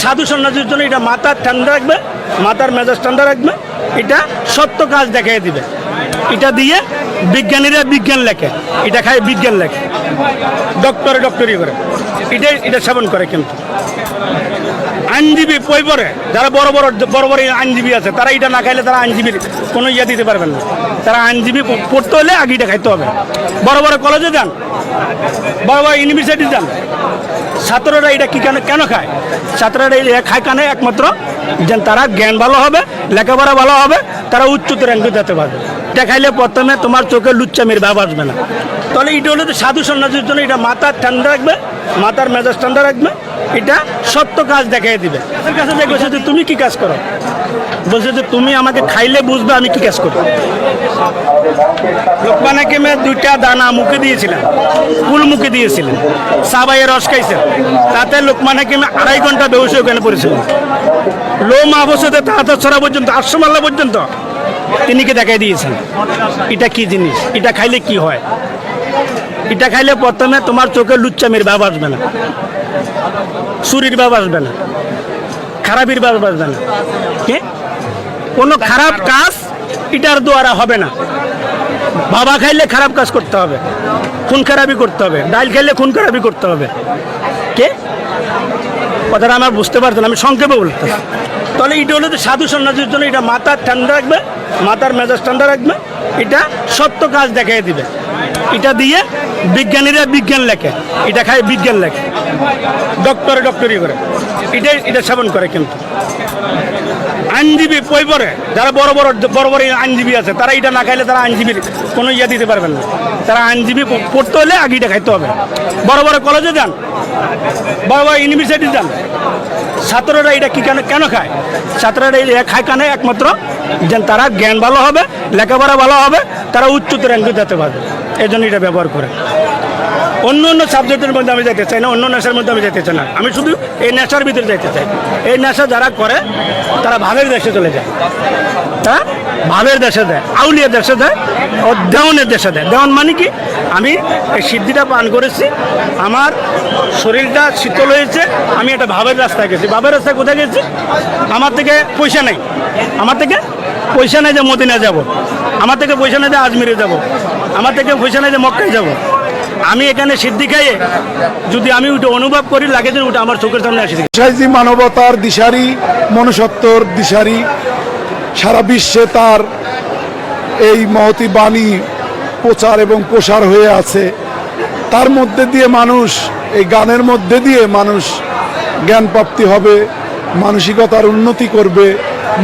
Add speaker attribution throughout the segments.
Speaker 1: সাধু সন্ন্যাসীর জন্য এটা মাথার ঠান্ডা রাখবে মাথার মেজাজ ঠান্ডা রাখবে, এটা সত্য কাজ দেখাই দিবে। এটা দিয়ে বিজ্ঞানীরা বিজ্ঞান লেখে, এটা খায় বিজ্ঞান লেখে। ডক্টরে ডক্টরি করে। এটাই, এটা সেবন করে কিন্তু। আইনজীবী পড়ে? যারা বড় বড় বড় বড় আইনজীবী আছে, তারা এটা না খাইলে তারা আইনজীবীর কোনো ইয়ে দিতে পারবেন না। তারা আইনজীবী পড়তে হলে আগে এটা খাইতে হবে। বড় বড় কলেজে যান, বড় বড় ইউনিভার্সিটি যান। ছাত্ররা এটা কি কেন কেন খায়? ছাত্ররা এটা খায় কেন একমাত্র? যে তারা জ্ঞান ভালো হবে, লেখাপড়া ভালো হবে, তারা উচ্চতর র্যাঙ্কে যেতে পারবে। এটা খাইলে প্রথমে তোমার চোখে লুচ্চামির ভাব আসবে না। তাহলে এটা হলো তো সাধু সন্ন্যাসীর জন্য এটা মাথার ঠান্ডা রাখবে। মাথার মেজাজ ঠান্ডা রাখবে এটা সত্য কাজ দেখাই দিবে। কাছে যে বলছে যে তুমি কি কাজ করো? বলছে যে তুমি আমাকে খাইলে বুঝবে আমি কি কাজ করি লোকমান হাকিমে দুইটা দানা মুখে দিয়েছিলেন ফুল মুখে দিয়েছিলেন সাবাইয়ের রস খাইছেন। তাতে লোকমান হাকিমে আড়াই ঘণ্টা বেউসে ওখানে পড়েছিলেন লো মাহবসতে তাহাতে ছড়া পর্যন্ত আশ্রমাল্লা পর্যন্ত তিনি কি দেখাই দিয়েছেন? এটা কি জিনিস? এটা খাইলে কি হয়? এটা খাইলে প্রথমে তোমার চোখে লুচ্চামির ভাব আসবে না। চুরির ভাব আসবে না। খারাপির ভাব আসবে না। কোনো খারাপ কাজ এটার দ্বারা হবে না। বাবা খাইলে খারাপ কাজ করতে হবে। খুন খারাপি করতে হবে। ডাল খাইলে খুন খারাপি করতে হবে। কে? কথাটা আমার বুঝতে পারছেন আমি সংক্ষেপে বলতে তাহলে এটা হলো তো সাধু সন্ন্যাসীর জন্য এটা মাথার ঠান্ডা রাখবে। মাথার মেজাজ রাখবে, এটা সত্য কাজ দেখাই দিবে। এটা দিয়ে বিজ্ঞানীরা বিজ্ঞান লেখে, এটা খায় বিজ্ঞান লেখে। ডক্টরে ডক্টরি করে। এটাই, এটা সেবন করে কিন্তু। আইনজীবী পড়ে যারা বড় বড় বড় বড় আইনজীবী আছে, তারা এটা না খাইলে তারা আইনজীবীর কোনো ইয়ে দিতে পারবেন না। তারা আইনজীবী পড়তে হলে আগে এটা খাইতে হবে। বড় বড় কলেজে যান, বড় বড় ইউনিভার্সিটি যান, ছাত্ররা এটা কি কেন কেন খায়? ছাত্ররা এটা খায় কেন একমাত্র যে তারা জ্ঞান ভালো হবে, লেখাপড়া ভালো হবে, তারা উচ্চতর র্যাঙ্কে যেতে পারবে। এই জন্য এটা ব্যবহার করে। অন্য অন্য সাবজেক্টের মধ্যে আমি যেতে চাই না, অন্য নেশার মধ্যে আমি যেতে চাই না। আমি শুধু এই নেশার ভিতরে যেতে চাই। এই নেশা যারা করে, তারা ভাবের দেশে চলে যায়। তারা ভাবের দেশে দেয় আউলিয়া দেশে দেয়, ও দেওয়ানের দেশে দেয়। দেওয়ান মানে কি? আমি এই সিদ্ধিটা পান করেছি, আমার শরীরটা শীতল হয়েছে, আমি একটা ভাবের রাস্তায় গেছি। ভাবের রাস্তায় কোথায় গেছি? আমার থেকে পয়সা নেই। আমার থেকে পয়সা নেই যে মদিনা যাব। আমার থেকে পয়সা নেই যে আজমিরে যাব। আমার থেকে পয়সা নেই যে মক্কায় যাব। আমি এখানে সিদ্ধি খাইয়ে যদি আমি ওটা অনুভব করি, লাগে যে ওটা আমার চোখের সামনে আসে।
Speaker 2: সাইজি মানবতার দিশারি, মনুষ্যত্বর দিশারি, সারা বিশ্বে তার এই মহতি বাণী প্রচার এবং প্রসার হয়ে আছে। তার মধ্যে দিয়ে মানুষ, এই গানের মধ্যে দিয়ে মানুষ জ্ঞান প্রাপ্তি হবে, মানসিকতার উন্নতি করবে,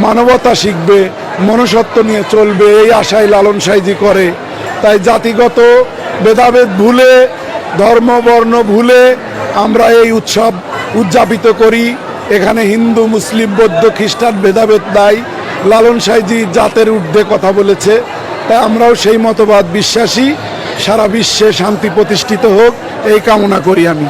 Speaker 2: মানবতা শিখবে, মনুষ্যত্ব নিয়ে চলবে, এই আশায় লালন সাইজি করে। তাই জাতিগত ভেদাভেদ ভুলে ধর্মবর্ণ ভুলে আমরা এই উৎসব উদযাপিত করি। এখানে হিন্দু, মুসলিম, বৌদ্ধ, খ্রিস্টান ভেদাভেদ নাই। লালন সাইজি জাতের ঊর্ধ্বে কথা বলেছে। তাই আমরাও সেই মতবাদ বিশ্বাসী। সারা বিশ্বে শান্তি প্রতিষ্ঠিত হোক, এই কামনা করি আমি।